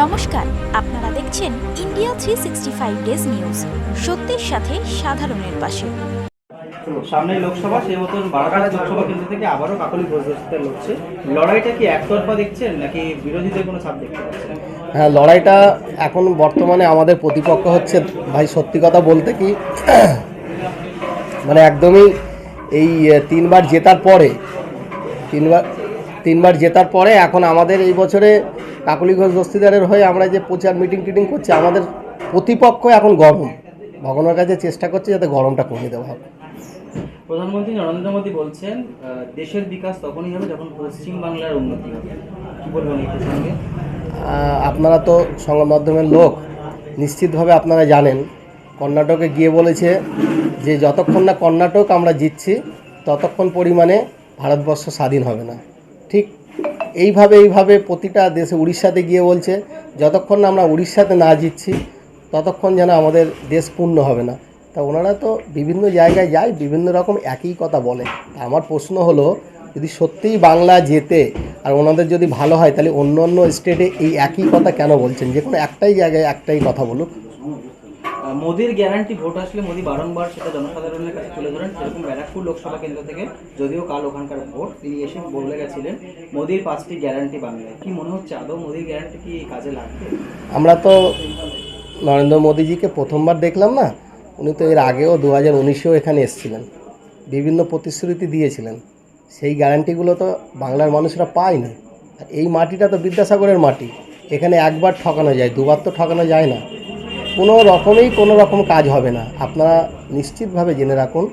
নমস্কার আপনারা দেখছেন India three sixty five days news সত্যের সাথে সাধারণের পাশে। সামনে লোকসভা সেই মতন বারাসাত লোকসভা কেন্দ্র থেকে আবারও কাকলি ঘোষ লড়ছে লড়াইটা কি একতরফা দেখছেন নাকি বিরোধীদের কোনো ছাপ দেখতে পাচ্ছেন? হ্যাঁ লড়াইটা এখন বর্তমানে আমাদের প্রতিপক্ষ হচ্ছে ভাই সত্যি কথা বলতে কি মানে একদমই এই তিনবার জেতার পরে তিনবার তিনবার জেতার পরে এখন আমাদের এই বছরে কাকলি ঘোষ দস্তিদারের হয়ে আমরা যে প্রচার মিটিং টিটিং করছি আমাদের প্রতিপক্ষ এখন গরম। ভগবানের কাছে চেষ্টা করছে যাতে গরমটা কমিয়ে দেওয়া হবে প্রধানমন্ত্রী নরেন্দ্র মোদী বলছেন দেশের বিকাশ তখনই হবে যখন পশ্চিম বাংলার উন্নতি হবে। কি বলবেন এই প্রসঙ্গে? আপনারা তো সংবাদ মাধ্যমের লোক নিশ্চিতভাবে আপনারা জানেন কর্ণাটকে গিয়ে বলেছে যে যতক্ষণ না কর্ণাটক আমরা জিতছি ততক্ষণ পরিমাণে ভারতবর্ষ স্বাধীন হবে না। ঠিক এইভাবে এইভাবে প্রতিটা দেশে উড়িষ্যাতে গিয়ে বলছে, যতক্ষণ না আমরা উড়িষ্যাতে না জিতছি, ততক্ষণ যেন আমাদের দেশ পূর্ণ হবে না। তা ওনারা তো বিভিন্ন জায়গায় যায়, বিভিন্ন রকম একই কথা বলে। আমার প্রশ্ন হলো, যদি সত্যিই বাংলা যেতে আর ওনাদের যদি ভালো হয়, তাহলে অন্য অন্য স্টেটে এই একই কথা কেন বলছেন? যে কোনো একটাই জায়গায় একটাই কথা বলুক। মোদির গ্যারান্টি ভোট আসলে মোদি বারংবার সেটা জনসাধারণের কাছে তুলে ধরেন। সেরকম ব্যারাকপুর লোকসভা কেন্দ্র থেকে যদিও কাল ওখানকার ভোট, তিনি এসে বলে গেছিলেন, মোদির পাঁচটি গ্যারান্টি বাংলায়। কি মনে হচ্ছে আদৌ মোদির গ্যারান্টি কি কাজে লাগবে? আমরা তো নরেন্দ্র মোদীজিকে প্রথমবার দেখলাম না, উনি তো এর আগেও দু হাজার উনিশেও এখানে এসেছিলেন, বিভিন্ন প্রতিশ্রুতি দিয়েছিলেন। সেই গ্যারান্টিগুলো তো বাংলার মানুষরা পায়নি। আর এই মাটিটা তো বিদ্যাসাগরের মাটি, এখানে একবার ঠকানো যায়, দুবার তো ঠকানো যায় না। কোনো রকমেই কোনো রকম কাজ হবে না। আপনারা নিশ্চিতভাবে জেনে রাখুন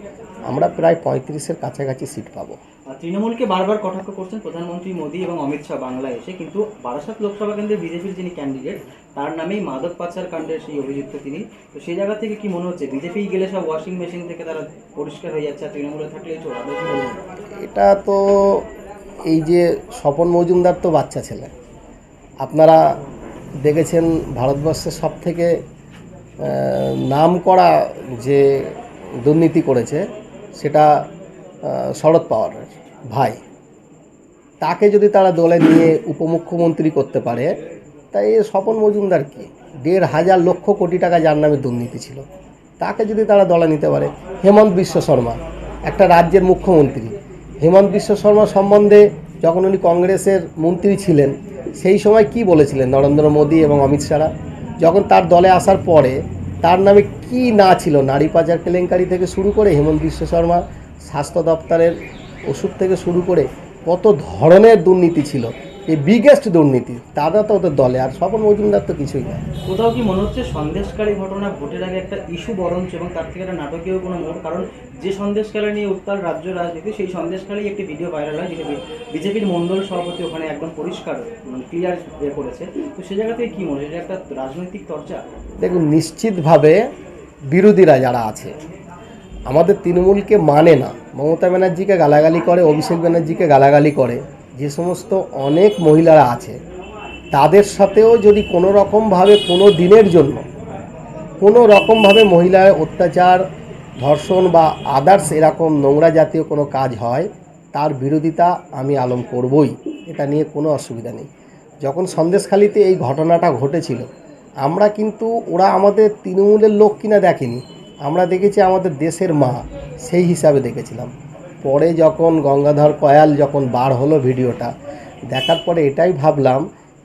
আমরা প্রায় পঁয়ত্রিশের কাছাকাছি সিট পাবো। তৃণমূলকে বারবার কটাক্ষ করছেন প্রধানমন্ত্রী মোদী এবং অমিত শাহ বাংলায় এসে কিন্তু বারাসাত লোকসভা কেন্দ্রে বিজেপির যিনি ক্যান্ডিডেট তার নামেই মাদক পাচার কাণ্ডের সেই অভিযুক্ত তিনি। তো সেই জায়গা থেকে কি মনে হচ্ছে? বিজেপি গেলে সব ওয়াশিং মেশিন থেকে তারা পরিষ্কার হয়ে যাচ্ছে আর তৃণমূলে থাকলে এটা তো এই যে স্বপন মজুমদার তো বাচ্চা ছেলে। আপনারা দেখেছেন ভারতবর্ষের সব থেকে নাম করা যে দুর্নীতি করেছে, সেটা শরদ পাওয়ারের ভাই। তাকে যদি তারা দলে নিয়ে উপমুখ্যমন্ত্রী করতে পারে, তাই এ স্বপন মজুমদার কি? দেড় হাজার লক্ষ কোটি টাকা যার নামে দুর্নীতি ছিল। তাকে যদি তারা দলে নিতে পারে, হেমন্ত বিশ্ব শর্মা, একটা রাজ্যের মুখ্যমন্ত্রী। হেমন্ত বিশ্ব শর্মা সম্বন্ধে যখন উনি কংগ্রেসের মন্ত্রী ছিলেন, সেই সময় কি বলেছিলেন নরেন্দ্র মোদী এবং অমিত শাহরা? যখন তার দলে আসার পরে তার নামে কি না ছিল নারী পাচার কেলেঙ্কারি থেকে শুরু করে হেমন্ত বিশ্ব শর্মা স্বাস্থ্য দপ্তরের ওষুধ থেকে শুরু করে কত ধরনের দুর্নীতি ছিল এই বিগেস্ট দুর্নীতি তারা তো ওদের দলে আর স্বপন মজুমদার তো কিছুই না। কোথাও কি মনে হচ্ছে সন্দেশকারী ঘটনা ভোটের আগে একটা ইস্যু বরঞ্চ এবং তার থেকে একটা নাটকীয় কোনো মোড় কারণ যে সন্দেশকালে নিয়ে উত্তাল রাজ্য রাজনীতি সেই সন্দেশকালেই একটি ভিডিও ভাইরাল হয় যেটা বিজেপির মণ্ডল সভাপতি ওখানে একদম পরিষ্কার মানে ক্লিয়ার করেছে। তো সে জায়গা থেকে কি মনে হয় এটা একটা রাজনৈতিক চর্চা? দেখুন নিশ্চিতভাবে বিরোধীরা যারা আছে আমাদের তৃণমূলকে মানে না। মমতা ব্যানার্জিকে গালাগালি করে অভিষেক ব্যানার্জিকে গালাগালি করে। যে সমস্ত অনেক মহিলারা আছে, তাদের সাথেও যদি কোনো রকমভাবে কোনো দিনের জন্য কোনো রকমভাবে মহিলার অত্যাচার, ধর্ষণ বা আদার্স এরকম নোংরা জাতীয় কোনো কাজ হয়, তার বিরোধিতা আমি আলম করবই। এটা নিয়ে কোনো অসুবিধা নেই। যখন সন্দেশখালিতে এই ঘটনাটা ঘটেছিল, আমরা কিন্তু ওরা আমাদের তৃণমূলের লোক কিনা দেখেনি। আমরা দেখেছি আমাদের দেশের মা, সেই হিসাবে দেখেছিলাম। পরে যখন গঙ্গাধর কয়াল যখন বার হলো ভিডিওটা দেখার পরে এটাই ভাবলাম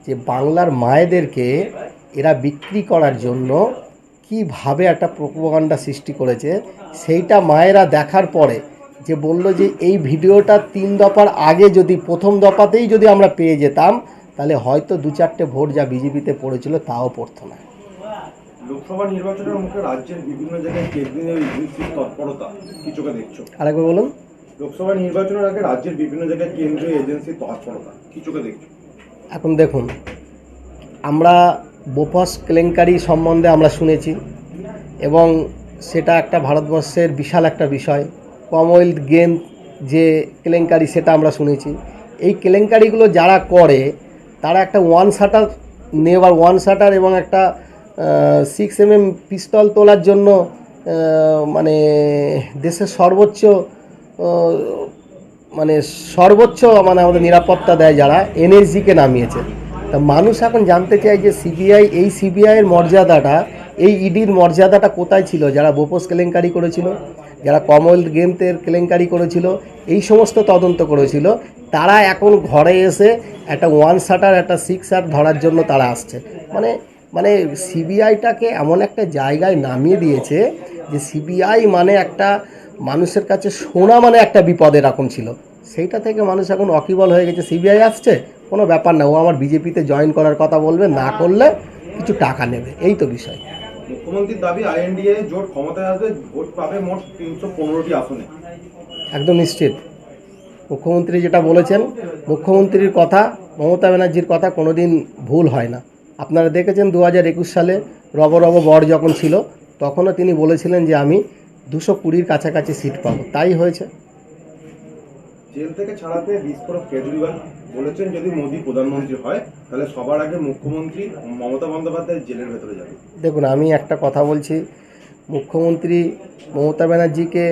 যে বাংলার মায়েদেরকে এরা বিক্রি করার জন্য কীভাবে একটা প্রোপাগান্ডা সৃষ্টি করেছে সেইটা মায়েরা দেখার পরে যে বলল যে এই ভিডিওটা তিন দফার আগে যদি প্রথম দফাতেই যদি আমরা পেয়ে যেতাম তাহলে হয়তো দু চারটে ভোট যা বিজেপিতে পড়েছিল তাও পড়তো না। লোকসভা নির্বাচনের মুখে রাজ্যের বিভিন্ন জায়গায় কেন্দ্রীয় তৎপরতা কি চোখে দেখছ? আরেকবার বলুন। লোকসভা নির্বাচনের আগে রাজ্যের বিভিন্ন জায়গায় কেন্দ্রীয় এজেন্সির তৎপরতা কি চোখে দেখছ? এখন দেখুন, আমরা বোপাস কেলেঙ্কারি সম্বন্ধে আমরা শুনেছি এবং সেটা একটা ভারতবর্ষের বিশাল একটা বিষয় কমওয়েলথ গেম যে কেলেঙ্কারি সেটা আমরা শুনেছি। এই কেলেঙ্কারিগুলো যারা করে, তারা একটা ওয়ান শাটার নেবার ওয়ান শাটার এবং একটা সিক্স এম এম পিস্তল তোলার জন্য মানে দেশের সর্বোচ্চ মানে সর্বোচ্চ মানে আমাদের নিরাপত্তা দেয় যারা, এনএসজিকে নামিয়েছে। তা মানুষ এখন জানতে চায় যে সিবিআই, এই সিবিআইয়ের মর্যাদাটা, এই ইডির মর্যাদাটা কোথায় ছিল? যারা বোপোস কেলেঙ্কারি করেছিল, যারা কমনওয়েলথ কেলেঙ্কারি করেছিল, এই সমস্ত তদন্ত করেছিল, তারা এখন ঘরে এসে একটা ওয়ান শাটার একটা সিক্স শাট ধরার জন্য তারা আসছে। মানে মানে সিবিআইটাকে এমন একটা জায়গায় নামিয়ে দিয়েছে যে সিবিআই মানে একটা মানুষের কাছে শোনা মানে একটা বিপদ এরকম ছিল। সেইটা থেকে মানুষ এখন অকিবল হয়ে গেছে। সিবিআই আসছে কোনো ব্যাপার না ও আমার বিজেপিতে জয়েন করার কথা বলবে না করলে কিছু টাকা নেবে। এই তো বিষয়। মুখ্যমন্ত্রীর দাবি আইএনডিএ জোট ক্ষমতায় আসবে ভোট পাবে মোট তিনশো পনেরোটি আসনে। একদম নিশ্চিত। মুখ্যমন্ত্রী যেটা বলেছেন মুখ্যমন্ত্রীর কথা মমতা ব্যানার্জির কথা কোনোদিন ভুল হয় না। আপনারা দেখেছেন দু হাজার একুশ সালে রব রব বর যখন ছিল তখনও তিনি বলেছিলেন যে আমি দুশো কুড়ির কাছাকাছি সিট পাবো। তাই হয়েছে। জেল থেকে ছাড়া পেয়ে বিস্ফোরক কেজরিওয়াল বলেছেন যদি মোদী প্রধানমন্ত্রী হয় তাহলে সবার আগে মুখ্যমন্ত্রী মমতা বন্দ্যোপাধ্যায় জেলের ভেতরে যাবে। দেখুন আমি একটা কথা বলছি। মুখ্যমন্ত্রী মমতা ব্যানার্জিকে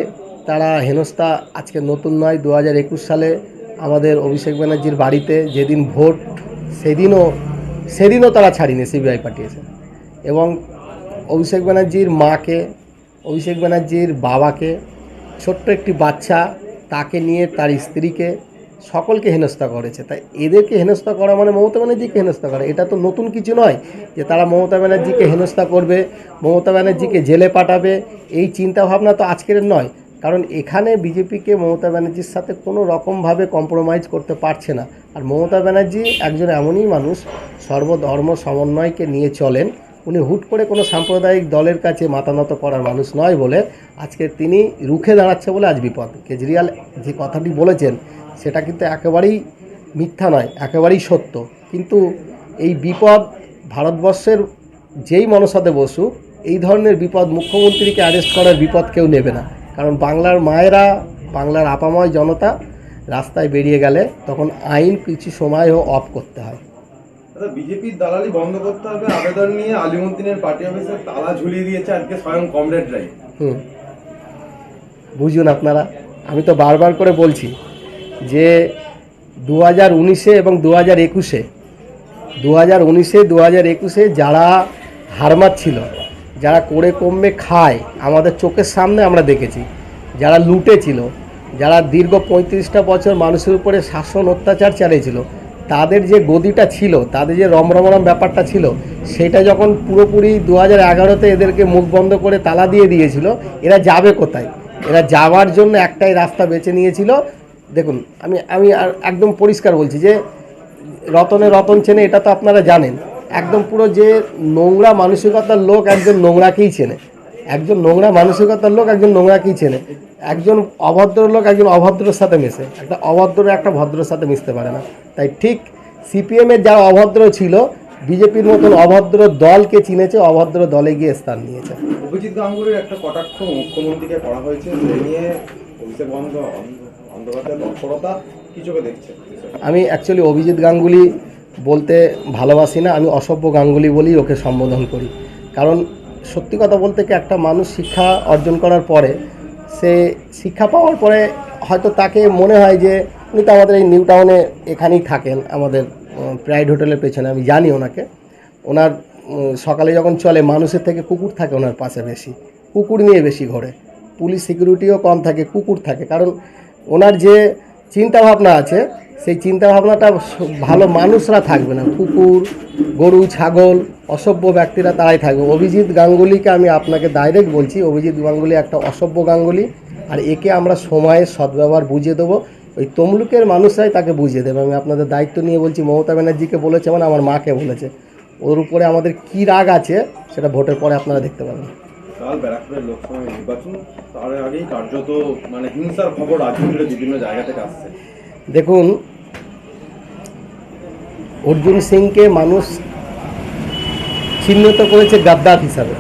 তারা হেনস্থা আজকে নতুন নয় দু হাজার একুশ সালে আমাদের অভিষেক ব্যানার্জির বাড়িতে যেদিন ভোট সেদিনও সেদিনও তারা ছাড়িনি সিবিআই পাঠিয়েছে। এবং অভিষেক ব্যানার্জির মাকে অভিষেক ব্যানার্জির বাবাকে, ছোট্ট একটি বাচ্চা, তাকে নিয়ে তার স্ত্রীকে সকলকে হেনস্থা করেছে। তাই এদেরকে হেনস্থা করা মানে মমতা ব্যানার্জিকে হেনস্থা করা? এটা তো নতুন কিছু নয় যে তারা মমতা ব্যানার্জিকে হেনস্থা করবে, মমতা ব্যানার্জিকে জেলে পাঠাবে। এই চিন্তা ভাবনা তো আজকের নয়। কারণ এখানে বিজেপিকে মমতা ব্যানার্জির সাথে কোনো রকমভাবে কম্প্রোমাইজ করতে পারছে না। আর মমতা ব্যানার্জি একজন এমনই মানুষ, সর্বধর্ম সমন্বয়কে নিয়ে চলেন। উনি হুট করে কোনো সাম্প্রদায়িক দলের কাছে মাতানত করার মানুষ নয় বলে আজকে তিনি রুখে দাঁড়াচ্ছে বলে আজ বিপদ। কেজরিওয়াল যে কথাটি বলেছেন, সেটা কিন্তু একেবারেই মিথ্যা নয়, একেবারেই সত্য। কিন্তু এই বিপদ ভারতবর্ষের যেই মনসাতে বসুক, এই ধরনের বিপদ মুখ্যমন্ত্রীকে অ্যারেস্ট করার বিপদ কেউ নেবে না। কারণ বাংলার মায়েরা, বাংলার আপাময় জনতা রাস্তায় বেরিয়ে গেলে তখন আইন কিছু সময়ও অফ করতে হয়। বিজেপির দালালি বন্ধ করতে হবে, আবেদন নিয়ে আলিমুদ্দিনের পার্টি অফিসে তালা ঝুলিয়ে দিয়েছে আজকে স্বয়ং বুঝুন আপনারা, আমি তো বারবার করে বলছি যে দু হাজার উনিশে এবং দু হাজার একুশে দু হাজার উনিশে দু হাজার একুশে যারা হারমাত ছিল যারা করে কমবে খায়, আমাদের চোখের সামনে আমরা দেখেছি, যারা লুটে ছিল যারা দীর্ঘ পঁয়ত্রিশটা বছর মানুষের উপরে শাসন অত্যাচার চালিয়েছিল তাদের যে গদিটা ছিল, তাদের যে রমরমরম ব্যাপারটা ছিল, সেটা যখন পুরোপুরি দু হাজার এগারোতে এদেরকে মুখ বন্ধ করে তালা দিয়ে দিয়েছিল, এরা যাবে কোথায়? এরা যাওয়ার জন্য একটাই রাস্তা বেছে নিয়েছিল। দেখুন, আমি আমি একদম পরিষ্কার বলছি যে, রতনে রতন চেনে, এটা তো আপনারা জানেন। একদম পুরো যে নোংরা মানসিকতার লোক একজন নোংরাকেই চেনে। একজন নোংরা মানসিকতার লোক একজন নোংরাকেই চেনে। একজন অভদ্র লোক একজন অভদ্রের সাথে মেশে। একটা অভদ্র একটা ভদ্রের সাথে মিশতে পারে না। তাই ঠিক সিপিএমের যারা অভদ্র ছিল বিজেপির মতন অভদ্র দলকে চিনেছে অভদ্র দলে গিয়ে স্থান নিয়েছে। অভিজিৎ গাঙ্গুলির একটা কটাক্ষ মুখ্যমন্ত্রীকে করা হয়েছে সে নিয়ে অভিষেক বন্দ তৎপরতা কি চোখে দেখছে আমি অ্যাকচুয়ালি অভিজিৎ গাঙ্গুলি বলতে ভালোবাসি না আমি অসভ্য গাঙ্গুলি বলেই ওকে সম্বোধন করি। কারণ সত্যি কথা বলতে কি একটা মানুষ শিক্ষা অর্জন করার পরে সে শিক্ষা পাওয়ার পরে হয়তো তাকে মনে হয় যে উনি তো আমাদের এই নিউ টাউনে এখানেই থাকেন, আমাদের প্রাইড হোটেলের পেছনে, আমি জানি ওনাকে। ওনার সকালে যখন চলে, মানুষের থেকে কুকুর থাকে ওনার পাশে বেশি। কুকুর নিয়ে বেশি ঘোরে। পুলিশ সিকিউরিটিও কম থাকে, কুকুর থাকে। কারণ ওনার যে চিন্তাভাবনা আছে সেই চিন্তা ভাবনাটা ভালো মানুষরা থাকবে না। কুকুর, গরু, ছাগল, অসভ্য ব্যক্তিরা তারাই থাকবে। অভিজিৎ গাঙ্গুলিকে আমি আপনাকে ডাইরেক্ট বলছি, অভিজিৎ গাঙ্গুলি একটা অসভ্য গাঙ্গুলি, আর একে আমরা সময়ের সদ্ব্যবহার বুঝিয়ে দেবো। ওই তমলুকের মানুষরাই তাকে বুঝিয়ে দেবে। আমি আপনাদের দায়িত্ব নিয়ে বলছি, মমতা ব্যানার্জিকে বলেছে মানে আমার মাকে বলেছে। ওর উপরে আমাদের কী রাগ আছে, সেটা ভোটের পরে আপনারা দেখতে পাবেন। কাল ব্যারাকপুরের লোকসভা নির্বাচন, তার আগেই কার্যত মানে হিংসার খবর রাজ্য জুড়ে বিভিন্ন জায়গা থেকে আসছে। দেখুন, অর্জুন সিংকে মানুষ চিহ্নিত করেছে গাদ্দার হিসাবে।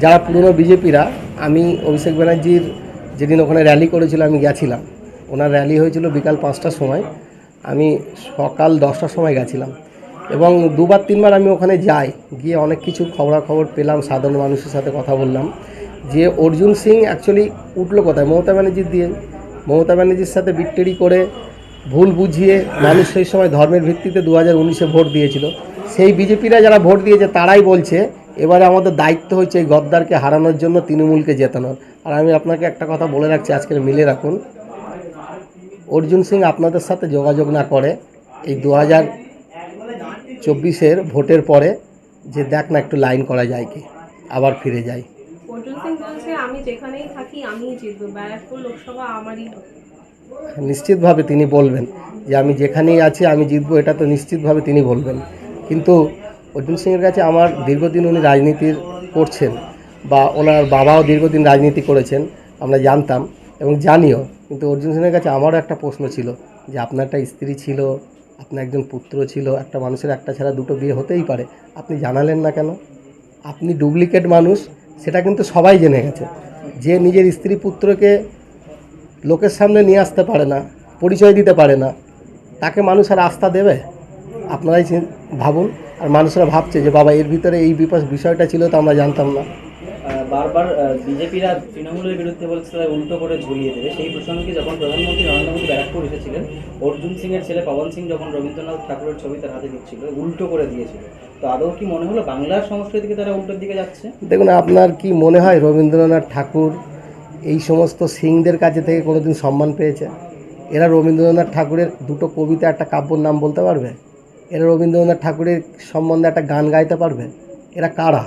যারা পুরনো বিজেপিরা, আমি অভিষেক ব্যানার্জির যেদিন ওখানে র্যালি করেছিল, আমি গেছিলাম। ওনার র্যালি হয়েছিল বিকাল পাঁচটার সময়। আমি সকাল দশটার সময় গেছিলাম। এবং দুবার, তিনবার আমি ওখানে যাই, গিয়ে অনেক কিছু খবরাখবর পেলাম, সাধারণ মানুষের সাথে কথা বললাম। যে অর্জুন সিং অ্যাকচুয়ালি উঠল কোথায়? মমতা ব্যানার্জির দিয়ে, মমতা ব্যানার্জির সাথে বিট্টেরি করে ভুল বুঝিয়ে মানুষ সেই সময় ধর্মের ভিত্তিতে দু হাজার উনিশে ভোট দিয়েছিল। সেই বিজেপিরা যারা ভোট দিয়েছে, তারাই বলছে, এবারে আমাদের দায়িত্ব হচ্ছে এই গদ্দারকে হারানোর জন্য তৃণমূলকে জেতানোর। আর আমি আপনাকে একটা কথা বলে রাখছি আজকের মিলে রাখুন। অর্জুন সিং আপনাদের সাথে যোগাযোগ না করে এই দু হাজার চব্বিশের ভোটের পরে যে দেখ না একটু লাইন করা যায় কি, আবার ফিরে যাই। অর্জুন সিং বলছে, আমি যেখানেই থাকি জিতবো। ব্যারাকপুর লোকসভা আমারই নিশ্চিতভাবে তিনি বলবেন যে আমি যেখানেই আছি, আমি জিতবো, এটা তো নিশ্চিতভাবে তিনি বলবেন। কিন্তু অর্জুন সিংয়ের কাছে আমার দীর্ঘদিন উনি রাজনীতির করছেন বা ওনার বাবাও দীর্ঘদিন রাজনীতি করেছেন, আমরা জানতাম এবং জানিও, কিন্তু অর্জুন সিংয়ের কাছে আমারও একটা প্রশ্ন ছিল যে আপনার একটা স্ত্রী ছিল, আপনার একজন পুত্র ছিল, একটা মানুষের একটা ছাড়া দুটো বিয়ে হতেই পারে, আপনি জানালেন না কেন? আপনি ডুপ্লিকেট মানুষ, সেটা কিন্তু সবাই জেনে গেছে। যে নিজের স্ত্রী পুত্রকে লোকের সামনে নিয়ে আসতে পারে না পরিচয় দিতে পারে না তাকে মানুষ আর আস্থা দেবে? আপনারাই ভাবুন আর মানুষরা ভাবছে যে বাবা এর ভিতরে এই বিপাস বিষয়টা ছিল তো আমরা জানতাম না। বারবার বিজেপিরা তৃণমূলের বিরুদ্ধে বলছে তারা উল্টো করে ঝুলিয়ে দেবে। সেই প্রসঙ্গে যখন প্রধানমন্ত্রী নরেন্দ্র মোদী ব্যারাকপুর এসেছিলেন অর্জুন সিং এর ছেলে পবন সিং যখন রবীন্দ্রনাথ ঠাকুরের ছবি তার হাতে দিচ্ছিল উল্টো করে দিয়েছিল। তো আদৌ কি মনে হলো বাংলার সংস্কৃতিকে তারা উল্টোর দিকে যাচ্ছে? দেখুন আপনার কি মনে হয় রবীন্দ্রনাথ ঠাকুর এই সমস্ত সিংদের কাছে থেকে কোনোদিন সম্মান পেয়েছে? এরা রবীন্দ্রনাথ ঠাকুরের দুটো কবিতা, একটা কাব্যর নাম বলতে পারবে? এরা রবীন্দ্রনাথ ঠাকুরের সম্বন্ধে একটা গান গাইতে পারবে? এরা কারা?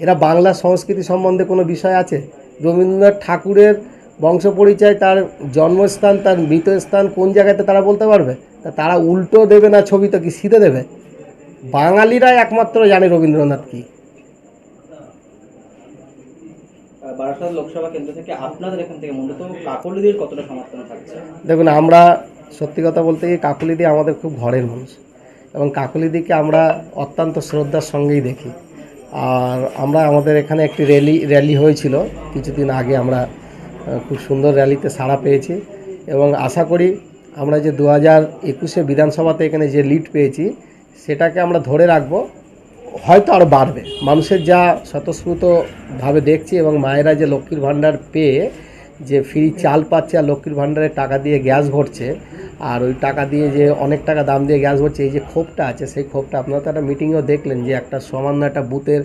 এরা বাংলা সংস্কৃতি সম্বন্ধে কোনো বিষয় আছে? রবীন্দ্রনাথ ঠাকুরের বংশ পরিচয় তার জন্মস্থান, তার মৃতস্থান কোন জায়গাতে তারা বলতে পারবে? তা তারা উল্টো দেবে না ছবি তো কি সিধে দেবে? বাঙালিরাই একমাত্র জানে রবীন্দ্রনাথ কী। বারাসাত লোকসভা কেন্দ্র থেকে আপনাদের এখান থেকে কতটা সমর্থন থাকছে? দেখুন, আমরা সত্যি কথা বলতে গিয়ে কাকুলিদি আমাদের খুব ঘরের মানুষ এবং কাকুলিদিকে আমরা অত্যন্ত শ্রদ্ধার সঙ্গেই দেখি। আর আমরা আমাদের এখানে একটি র্যালি র্যালি হয়েছিল, কিছুদিন আগে আমরা খুব সুন্দর র্যালিতে সাড়া পেয়েছি এবং আশা করি আমরা যে দু হাজার একুশে বিধানসভাতে এখানে যে লিড পেয়েছি, সেটাকে আমরা ধরে রাখব। হয়তো আরও বাড়বে। মানুষের যা স্বতঃস্ফূর্তভাবে দেখছি এবং মায়েরা যে লক্ষ্মীর ভাণ্ডার পেয়ে যে ফ্রি চাল পাচ্ছে আর লক্ষ্মীর ভাণ্ডারের টাকা দিয়ে গ্যাস ভরছে, আর ওই টাকা দিয়ে যে অনেক টাকা দাম দিয়ে গ্যাস ভরছে, এই যে ক্ষোভটা আছে, সেই ক্ষোভটা আপনারা তো একটা মিটিংয়েও দেখলেন যে একটা সামান্য একটা বুথের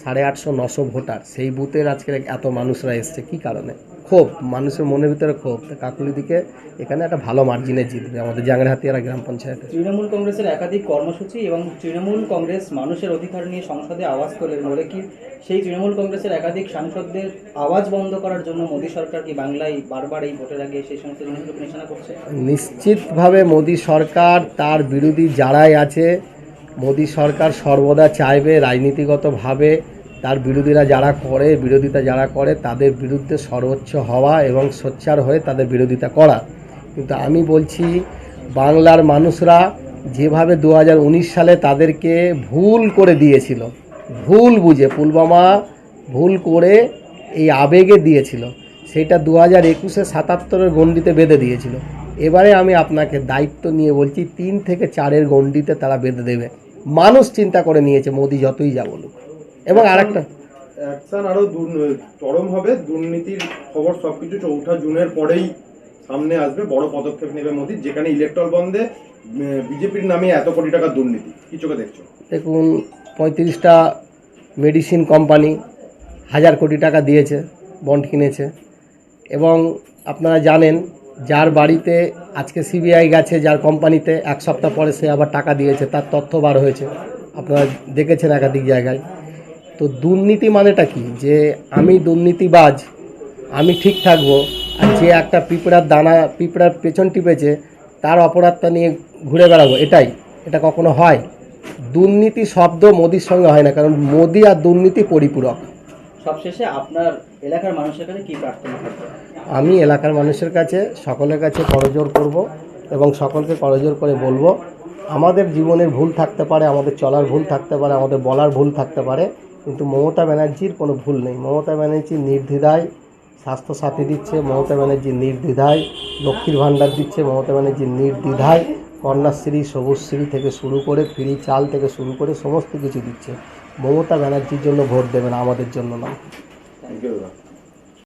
সাড়ে আটশো, নশো ভোটার, সেই বুথের আজকে এত মানুষরা এসছে, কি কারণে? ক্ষোভ মানুষের মনের ভিতরে ক্ষোভ। তো কাকুলি দিকে এখানে একটা ভালো মার্জিনে জিতবে আমাদের জাংরাহাতিয়ারা গ্রাম পঞ্চায়েতে। তৃণমূল কংগ্রেসের একাধিক কর্মসূচি এবং তৃণমূল কংগ্রেস মানুষের অধিকার নিয়ে সংসদে আওয়াজ তোলে বলে কি সেই তৃণমূল কংগ্রেসের একাধিক সাংসদদের আওয়াজ বন্ধ করার জন্য মোদী সরকার কি বাংলায় বারবার এই ভোটের আগে সেই সমস্ত জিনিসগুলোকে নিশানা করছে? নিশ্চিতভাবে মোদী সরকার তার বিরোধী যারাই আছে মোদী সরকার সর্বদা চাইবে রাজনীতিগতভাবে তার বিরোধীরা যারা করে, বিরোধিতা যারা করে, তাদের বিরুদ্ধে সর্বোচ্চ হওয়া এবং সোচ্চার হয়ে তাদের বিরোধিতা করা। কিন্তু আমি বলছি, বাংলার মানুষরা যেভাবে দু হাজার উনিশ সালে তাদেরকে ভুল করে দিয়েছিল, ভুল বুঝে পুলবামা ভুল করে এই আবেগে দিয়েছিল, সেটা দু হাজার একুশে সাতাত্তরের গণ্ডিতে বেঁধে দিয়েছিল। এবারে আমি আপনাকে দায়িত্ব নিয়ে বলছি, তিন থেকে চারের গণ্ডিতে তারা বেঁধে দেবে। মানুষ চিন্তা করে নিয়েছে, মোদি যতই যা বলুক। এবং আরেকটা। অ্যাকশন আরও চরম হবে দুর্নীতির খবর সবকিছু চৌঠা জুনের পরেই সামনে আসবে বড় পদক্ষেপ নেবে মোদী। যেখানে ইলেকট্রল বন্ধে বিজেপির নামে এত কোটি টাকার দুর্নীতি। কি চোখে দেখছ? দেখুন পঁয়ত্রিশটা মেডিসিন কোম্পানি হাজার কোটি টাকা দিয়েছে বন্ড কিনেছে। এবং আপনারা জানেন যার বাড়িতে আজকে সিবিআই গেছে যার কোম্পানিতে এক সপ্তাহ পরে সে আবার টাকা দিয়েছে তার তথ্য বার হয়েছে। আপনারা দেখেছেন একাধিক জায়গায়। তো দুর্নীতি মানেটা কি? যে আমি দুর্নীতিবাজ আমি ঠিক থাকব আর যে একটা পিঁপড়ার দানা পিঁপড়ার পেছন টিপেছে তার অপরাধটা নিয়ে ঘুরে বেড়াবো এটাই। এটা কখনো হয়? দুর্নীতি শব্দ মোদির সঙ্গে হয় না কারণ মোদি আর দুর্নীতি পরিপূরক। সবশেষে আপনার এলাকার মানুষের কাছে কি প্রার্থনা আমি এলাকার মানুষের কাছে সকলের কাছে করজোর করব এবং সকলকে করজোর করে বলব আমাদের জীবনের ভুল থাকতে পারে আমাদের চলার ভুল থাকতে পারে আমাদের বলার ভুল থাকতে পারে কিন্তু মমতা ব্যানার্জির কোনো ভুল নেই। মমতা ব্যানার্জি নির্দ্বিধায় স্বাস্থ্যসাথী দিচ্ছে, মমতা ব্যানার্জি নির্দ্বিধায় লক্ষ্মীর ভাণ্ডার দিচ্ছে, মমতা ব্যানার্জি নির্দ্বিধায় কন্যাশ্রী, সবুজশ্রী থেকে শুরু করে ফ্রি চাল থেকে শুরু করে সমস্ত কিছু দিচ্ছে। মমতা ব্যানার্জির জন্য ভোট দেবেন আমাদের জন্য নয়।